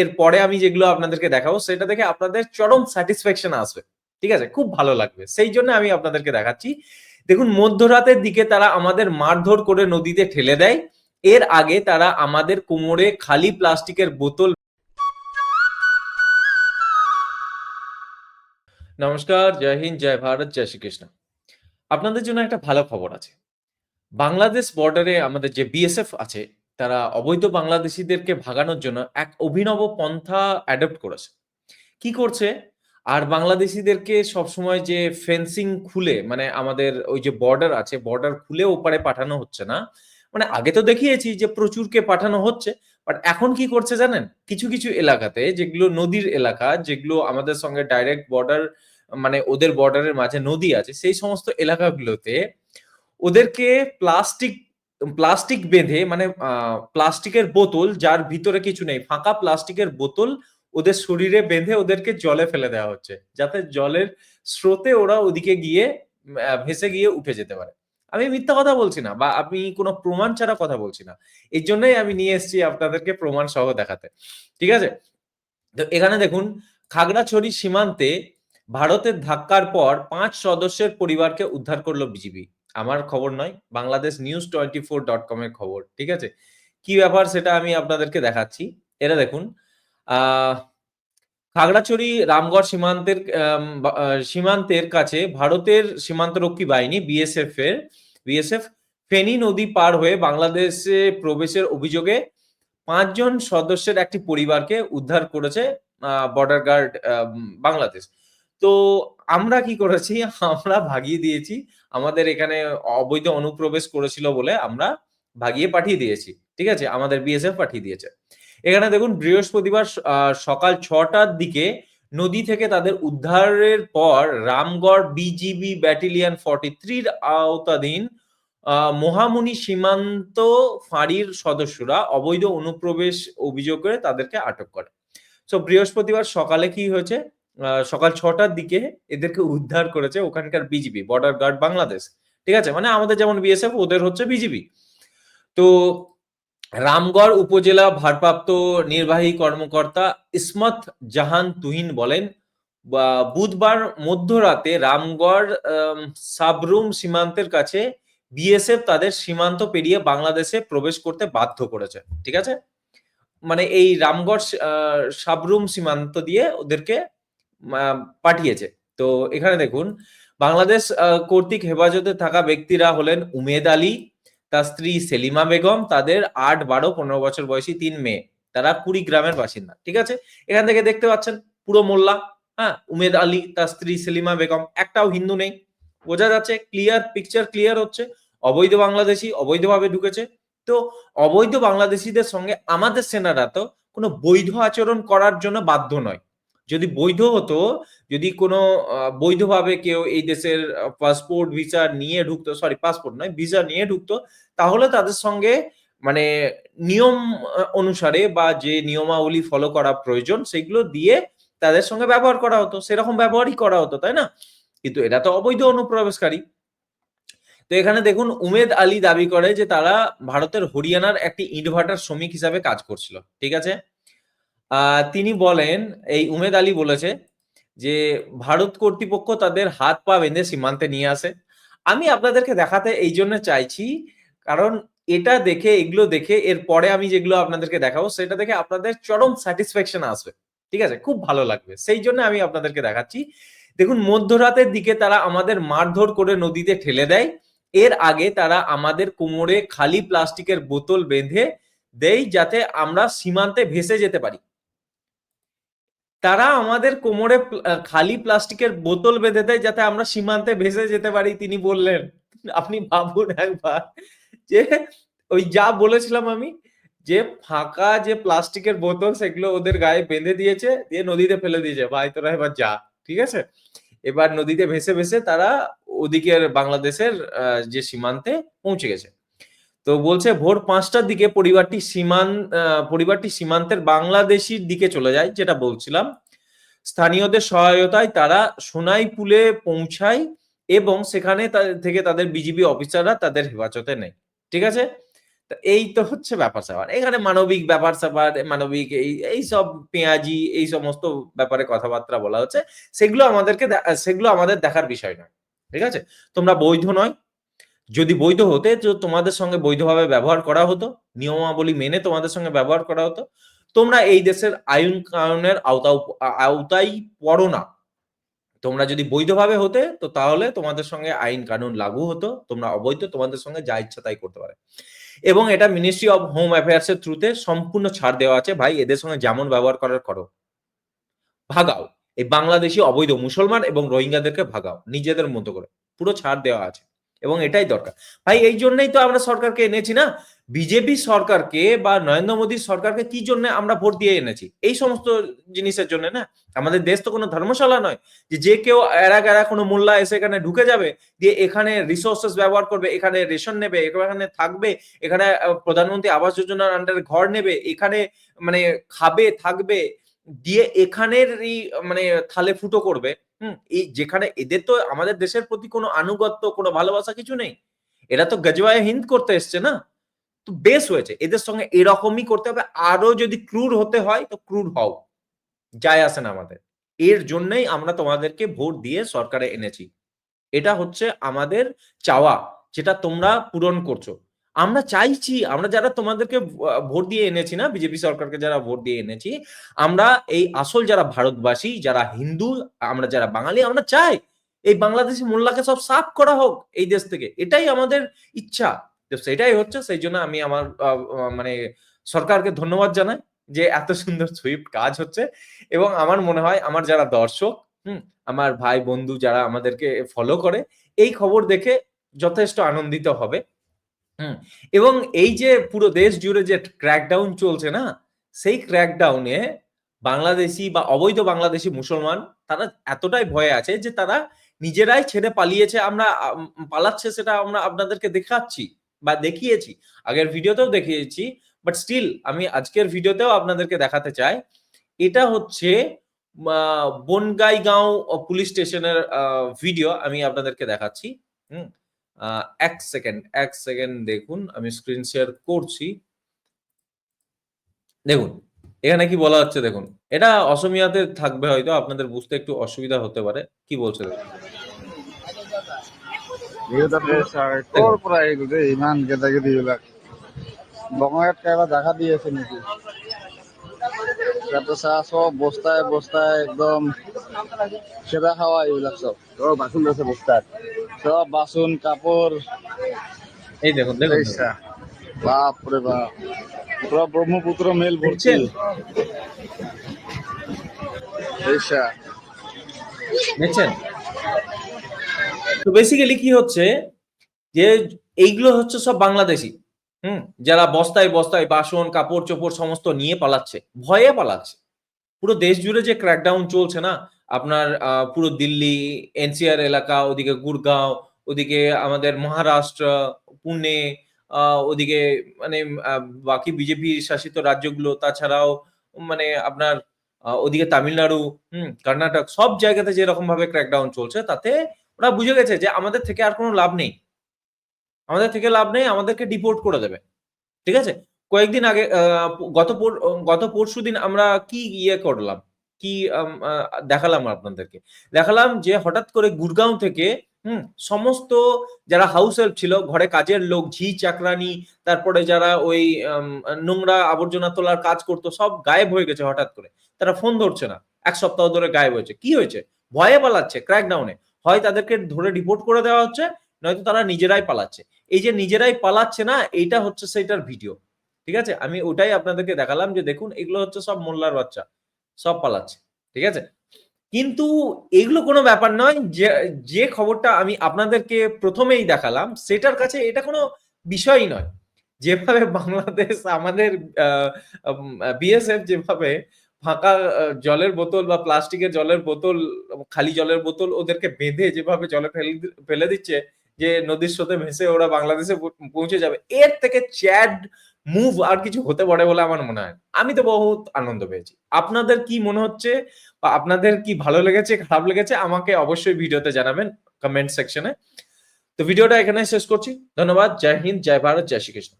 এর পরে আমি যেগুলো আপনাদেরকে দেখাবো, সেটা দেখে আপনাদের চরম স্যাটিসফ্যাকশন আসবে। ঠিক আছে? খুব ভালো লাগবে। সেই জন্য আমি আপনাদেরকে দেখাচ্ছি। দেখুন, মধ্যরাতের দিকে তারা আমাদের মারধর করে নদীতে ঠেলে দেয়। এর আগে তারা আমাদের কোমরে খালি প্লাস্টিকের বোতল নমস্কার, জয় হিন্দ, জয় ভারত, জয় শ্রীকৃষ্ণ। আপনাদের জন্য একটা ভালো খবর আছে। বাংলাদেশ বর্ডারে আমাদের যে বিএসএফ আছে তারা অবৈধ বাংলাদেশিদেরকে ভাগানোর জন্য এক অভিনব পন্থা অ্যাডপ্ট করেছে। কি করছে? আর বাংলাদেশিদেরকে সবসময় যে ফেন্সিং খুলে মানে আমাদের ওই যে বর্ডার আছে বর্ডার খুলে ওপারে পাঠানো হচ্ছে না। মানে আগে তো দেখিয়েছি যে প্রচুরকে পাঠানো হচ্ছে বাট এখন কি করছে জানেন? কিছু কিছু এলাকাতে, যেগুলো নদীর এলাকা, যেগুলো আমাদের সঙ্গে ডাইরেক্ট বর্ডার মানে ওদের বর্ডারের মাঝে নদী আছে, সেই সমস্ত এলাকাগুলোতে ওদেরকে প্লাস্টিক প্লাস্টিক বেঁধে মানে প্লাস্টিকের বোতল যার ভিতরে কিছু নেই, ফাঁকা প্লাস্টিকের বোতল ওদের শরীরে বেঁধে ওদেরকে জলে ফেলে দেওয়া হচ্ছে, যাতে জলের স্রোতে ওরা ওদিকে গিয়ে ভেসে গিয়ে উঠে যেতে পারে। আমি মিথ্যা কথা বলছি না বা আমি কোনো প্রমাণ ছাড়া কথা বলছি না। এই জন্যই আমি নিয়ে এসেছি আপনাদেরকে প্রমাণ সহ দেখাতে। ঠিক আছে? তো এখানে দেখুন, খাগড়াছড়ি সীমান্তে ভারতের ধাক্কার পর পাঁচ সদস্যের পরিবারকে উদ্ধার করল বিজিবি। আমার খবর নয়, Bangladesh news twenty four dot com এর খবর, ঠিক আছে? কি ব্যাপার সেটা আমি আপনাদেরকে দেখাচ্ছি। এরা দেখুন খাগড়াছড়ি রামগড় সীমান্তের সীমান্তের কাছে ভারতের সীমান্তরক্ষী বাহিনী বিএসএফ এর বিএসএফ ফেনী নদী পার হয়ে বাংলাদেশে প্রবেশের অভিযোগে পাঁচজন সদস্যের একটি পরিবারকে উদ্ধার করেছে বর্ডার গার্ড বাংলাদেশ। তো আমরা কি করেছি? আমরা ভাগিয়ে দিয়েছি। আমাদের এখানে অবৈধ অনুপ্রবেশ করেছিল বলে আমরা ভাগিয়ে পাঠিয়ে দিয়েছি। ঠিক আছে? আমাদের বিএসএফ পাঠিয়ে দিয়েছে। এখানে দেখুন, বৃহস্পতিবার সকাল ছটার দিকে নদী থেকে তাদের উদ্ধারের পর রামগড় বিজিবি ব্যাটালিয়ান ফর্টি থ্রির আওতাধীন মহামুনি সীমান্ত ফাঁড়ির সদস্যরা অবৈধ অনুপ্রবেশ অভিযোগ করে তাদেরকে আটক করে। তো বৃহস্পতিবার সকালে কি হয়েছে? সকাল ছটার দিকে এদেরকে উদ্ধার করেছে ওখানকার বিজিবি বর্ডার গার্ড বাংলাদেশ ঠিক আছে? মানে আমাদের যেমন বিএসএফ ওদের হচ্ছে বিজিবি তো রামগড় উপজেলা ভারপ্রাপ্ত নির্বাহী কর্মকর্তা ইসমত জাহান তুহিন বলেন বুধবার মধ্যরাতে রামগড় সাবরুম সীমান্তের কাছে বিএসএফ তাদের সীমান্ত পেরিয়ে বাংলাদেশে প্রবেশ করতে বাধ্য করেছে। ঠিক আছে? মানে এই রামগড় সাবরুম সীমান্ত দিয়ে ওদেরকে পাঠিয়েছে। তো এখানে দেখুন, বাংলাদেশ কর্তৃক হেফাজতে থাকা ব্যক্তিরা হলেন উমেদ আলী, তার স্ত্রী সেলিমা বেগম, তাদের আট, বারো, পনেরো বছর বয়সী তিন মেয়ে। তারা কুড়ি গ্রামের বাসিন্দা, ঠিক আছে? এখান থেকে দেখতে পাচ্ছেন, পুরো মোল্লা হ্যাঁ? উমেদ আলী, তার স্ত্রী সেলিমা বেগম, একটাও হিন্দু নেই। বোঝা যাচ্ছে ক্লিয়ার পিকচার ক্লিয়ার হচ্ছে। অবৈধ বাংলাদেশি অবৈধভাবে ঢুকেছে। তো অবৈধ বাংলাদেশিদের সঙ্গে আমাদের সেনারা তো কোনো বৈধ আচরণ করার জন্য বাধ্য নয়। যদি বৈধ হতো, যদি কোনো বৈধভাবে কেউ এই দেশের পাসপোর্ট ভিসা নিয়ে ঢুকতো সরি পাসপোর্ট নয় ভিসা নিয়ে ঢুকতো, তাহলে তাদের সঙ্গে মানে নিয়ম অনুসারে বা যে নিয়মাবলী ফলো করা প্রয়োজন, সেগুলো দিয়ে তাদের সঙ্গে ব্যবহার করা হতো, সেরকম ব্যবহারই করা হতো, তাই না? কিন্তু এটা তো অবৈধ অনুপ্রবেশকারী। তো এখানে দেখুন, উমেদ আলী দাবি করে যে তারা ভারতের হরিয়ানার একটি ইনভার্টার শ্রমিক হিসাবে কাজ করছিল, ঠিক আছে? তিনি বলেন, এই উমেদ আলী বলেছে যে, ভারত কর্তৃপক্ষ তাদের হাত পা বেঁধে সীমান্তে নিয়ে আসে। আমি আপনাদেরকে দেখাতে এই জন্য চাইছি, কারণ এটা দেখে, এগুলো দেখে, এর পরে আমি যেগুলো আপনাদেরকে দেখাবো, সেটা দেখে আপনাদের চরম স্যাটিসফ্যাকশন আসবে। ঠিক আছে? খুব ভালো লাগবে। সেই জন্য আমি আপনাদেরকে দেখাচ্ছি। দেখুন, মধ্যরাতের দিকে তারা আমাদের মারধর করে নদীতে ঠেলে দেয়। এর আগে তারা আমাদের কোমরে খালি প্লাস্টিকের বোতল বেঁধে দেয়, যাতে আমরা সীমান্তে ভেসে যেতে পারি। তারা আমাদের কোমরে খালি প্লাস্টিকের বোতল বেঁধে দেয় যাতে আমরা সীমান্তে ভেসে যেতে পারি, তিনি বললেন। আপনি ভাবুন একবার যে, ওই যা বলেছিলাম আমি, যে ফাঁকা যে প্লাস্টিকের বোতল, সেগুলো ওদের গায়ে বেঁধে দিয়েছে, দিয়ে নদীতে ফেলে দিয়েছে। ভাই, তোরা এবার যা, ঠিক আছে? এবার নদীতে ভেসে ভেসে তারা ওদিকের বাংলাদেশের যে সীমান্তে পৌঁছে গেছে। তো বলছে ভোর পাঁচটার দিকে পরিবারটি সীমান পরিবারটি সীমান্তের বাংলাদেশির দিকে চলে যায় যেটা বলছিলাম স্থানীয়দের সহায়তায় তারা সোনাইপুলে পৌঁছায় এবং সেখানে থেকে তাদের বিজিবি অফিসাররা তাদের হেফাজতে নেয় ঠিক আছে এই তো হচ্ছে ব্যাপার-স্যাপার। এখানে মানবিক ব্যাপার-স্যাপার, মানবিক এই এইসব পেঁয়াজি এই সমস্ত ব্যাপারে কথাবার্তা বলা হচ্ছে। সেগুলো আমাদেরকে সেগুলো আমাদের দেখার বিষয় নয়। ঠিক আছে? তোমরা বৈধ নয়। যদি বৈধ হতে তোমাদের সঙ্গে বৈধভাবে ব্যবহার করা হতো। নিয়মাবলী মেনে তোমাদের সঙ্গে ব্যবহার করা হতো। তোমরা এই দেশের আইন কানুনের আওতাও আ আওতায় পড়ো না। তোমরা যদি বৈধভাবে হতে তো তাহলে তোমাদের সঙ্গে আইন কানুন লাগু হতো। তোমরা অবৈধ, তোমাদের সঙ্গে যা ইচ্ছা তাই করতে পারে। এবং এটা মিনিস্ট্রি অফ হোম অ্যাফেয়ার্স এর থ্রুতে সম্পূর্ণ ছাড় দেওয়া আছে। ভাই, এদের সঙ্গে যেমন ব্যবহার করার করো। ভাগাও। এই বাংলাদেশী অবৈধ মুসলমান এবং রোহিঙ্গাদেরকে ভাগাও। নিজেদের মতো করে। পুরো ছাড় দেওয়া আছে। এবং এটাই দরকার। ভাই এই জন্যই তো আমরা সরকারকে এনেছি না? বিজেপি সরকারকে বা নরেন্দ্র মোদীর সরকারকে কি জন্য আমরা ভোট দিয়ে এনেছি? এই সমস্ত জিনিসের জন্য না? আমাদের দেশ তো কোনো ধর্মশালা নয়। যে, যে কেউ এরা-গেরা কোনো মোল্লা এসে এখানে ঢুকে যাবে, দিয়ে এখানে রিসোর্সেস ব্যবহার করবে, এখানে রেশন নেবে, এখানে থাকবে, এখানে প্রধানমন্ত্রী আবাস যোজনার আন্ডারে ঘর নেবে, এখানে মানে খাবে, থাকবে, দিয়ে এখানেরই মানে থালে ফুটো করবে। হুম? এই যেখানে এদের তো আমাদের দেশের প্রতি কোনো আনুগত্য, কোনো ভালোবাসা কিছু নেই। এরা তো গজওয়ে হিন্দ করতে এসছে না? তো বেশ হয়েছে। এদের সঙ্গে এরকমই করতে হবে। আরও যদি ক্রুর হতে হয় তো ক্রুর হও। যায় আসে না আমাদের। এর জন্যই আমরা তোমাদেরকে ভোট দিয়ে সরকারে এনেছি। এটা হচ্ছে আমাদের চাওয়া, যেটা তোমরা পূরণ করছ। আমরা চাইছি, আমরা যারা তোমাদেরকে ভোট দিয়ে এনেছি না, বিজেপি সরকারকে যারা ভোট দিয়ে এনেছি, আমরা এই আসল যারা ভারতবাসী, যারা হিন্দু, আমরা যারা বাঙালি আমরা চাই এই বাংলাদেশি মোল্লাকে সব সাফ করা হোক এই দেশ থেকে। এটাই আমাদের ইচ্ছা। তো সেটাই হচ্ছে। সেই জন্য আমি আমার মানে সরকারকে ধন্যবাদ জানাই যে এত সুন্দর সুইফট কাজ হচ্ছে এবং আমার মনে হয় আমার যারা দর্শক, হুম? আমার ভাই বন্ধু যারা আমাদেরকে ফলো করে, এই খবর দেখে যথেষ্ট আনন্দিত হবে। এবং এই যে পুরো দেশ জুড়ে যে ক্র্যাকডাউন চলছে না? সেই ক্র্যাকডাউনে বাংলাদেশি বা অবৈধ বাংলাদেশি মুসলমান তারা এতটাই ভয়ে আছে যে তারা নিজেরাই ছেড়ে পালিয়েছে। আমরা পালাচ্ছে সেটা আমরা আপনাদেরকে দেখাচ্ছি বা দেখিয়েছি। আগের ভিডিওতেও দেখিয়েছি। বাট স্টিল আমি আজকের ভিডিওতেও আপনাদেরকে দেখাতে চাই। এটা হচ্ছে বনগাইগাঁও পুলিশ স্টেশনের ভিডিও আমি আপনাদেরকে দেখাচ্ছি। হুম? ১ সেকেন্ড, এক সেকেন্ড দেখুন। আমি স্ক্রিন শেয়ার করছি। দেখুন, এখানে কি বলা হচ্ছে দেখুন। এটা অসমীয়াতে থাকবে হয়তো আপনাদের বুঝতে একটু অসুবিধা হতে পারে। কি বলছে ইমান দেখা দি আছে নেকি বস্তাই বস্তাই একদম খেদা খাওয়া এইবিলাক বাচন আছে চব বাচন কাপোৰ এই দেখুন, দেখুন। চা বাপরে বাপ পুরা ব্রহ্মপুত্র মেল ভর্তি দেখছেন? তো বেসিক্যালি কি হচ্ছে যে এইগুলো হচ্ছে সব বাংলাদেশি হুম? যারা বস্তায়, বস্তায় বাসন, কাপড়-চোপড় সমস্ত নিয়ে পালাচ্ছে। ভয়ে পালাচ্ছে। পুরো দেশ জুড়ে যে ক্র্যাকডাউন চলছে না? আপনার পুরো দিল্লি, এনসিআর এলাকা, ওদিকে গুরগাঁও, ওদিকে আমাদের মহারাষ্ট্র, পুনে, ওদিকে মানে বাকি বিজেপি শাসিত রাজ্যগুলো তাছাড়াও মানে আপনার ওদিকে তামিলনাড়ু, হুম? কর্ণাটক সব জায়গাতে যেরকমভাবে ক্র্যাকডাউন চলছে তাতে ওরা বুঝে গেছে যে আমাদের থেকে আর কোনো লাভ নেই। আমাদের থেকে লাভ নেই, আমাদেরকে ডিপোর্ট করে দেবে। ঠিক আছে? কয়েকদিন আগে গত গত পরশুদিন আমরা কি ইয়ে করলাম? কি দেখালাম আপনাদেরকে? দেখালাম যে হঠাৎ করে গুরগাঁও থেকে হুম? সমস্ত যারা হাউস হেল্প ছিল, ঘরে কাজের লোক, ঝি চাকরানি, তারপরে যারা ওই নোংরা আবর্জনা তোলার কাজ করতো সব গায়েব হয়ে গেছে হঠাৎ করে। তারা ফোন ধরছে না। এক সপ্তাহ ধরে গায়েব হয়েছে। কি হয়েছে? ভয়ে পালাচ্ছে ক্র্যাকডাউনে হয় তাদেরকে ধরে রিপোর্ট করে দেওয়া হচ্ছে, নয়তো তারা নিজেরাই পালাচ্ছে। এই যে নিজেরাই পালাচ্ছে না, এইটা হচ্ছে সেইটার ভিডিও। ঠিক আছে? আমি ওটাই আপনাদেরকে দেখালাম যে দেখুন এগুলো হচ্ছে সব মোল্লার বাচ্চা। সব পালাচ্ছে। ঠিক আছে? কিন্তু এগুলো কোনো ব্যাপার নয়। যে, যে খবরটা আমি আপনাদেরকে প্রথমেই দেখালাম সেটার কাছে এটা কোনো বিষয়ই নয়। যেভাবে বাংলাদেশ আমাদের বিএসএফ যেভাবে ফাঁকা জলের বোতল বা প্লাস্টিকের জলের বোতল, খালি জলের বোতল ওদেরকে বেঁধে যেভাবে জলে ফেল ফেলে দিচ্ছে যে নদীর স্রোতে ভেসে ওরা বাংলাদেশে পৌঁছে যাবে। এর থেকে চ্যাড মুভ আর কিছু হতে পারে বলে আমার মনে হয় আমি তো বহুত আনন্দ পেয়েছি। আপনাদের কি মনে হচ্ছে বা আপনাদের কি ভালো লেগেছে, খারাপ লেগেছে আমাকে অবশ্যই ভিডিওতে জানাবেন কমেন্ট সেকশনে। তো ভিডিওটা এখানে শেষ করছি। ধন্যবাদ। জয় হিন্দ, জয় ভারত, জয় শ্রীকৃষ্ণ।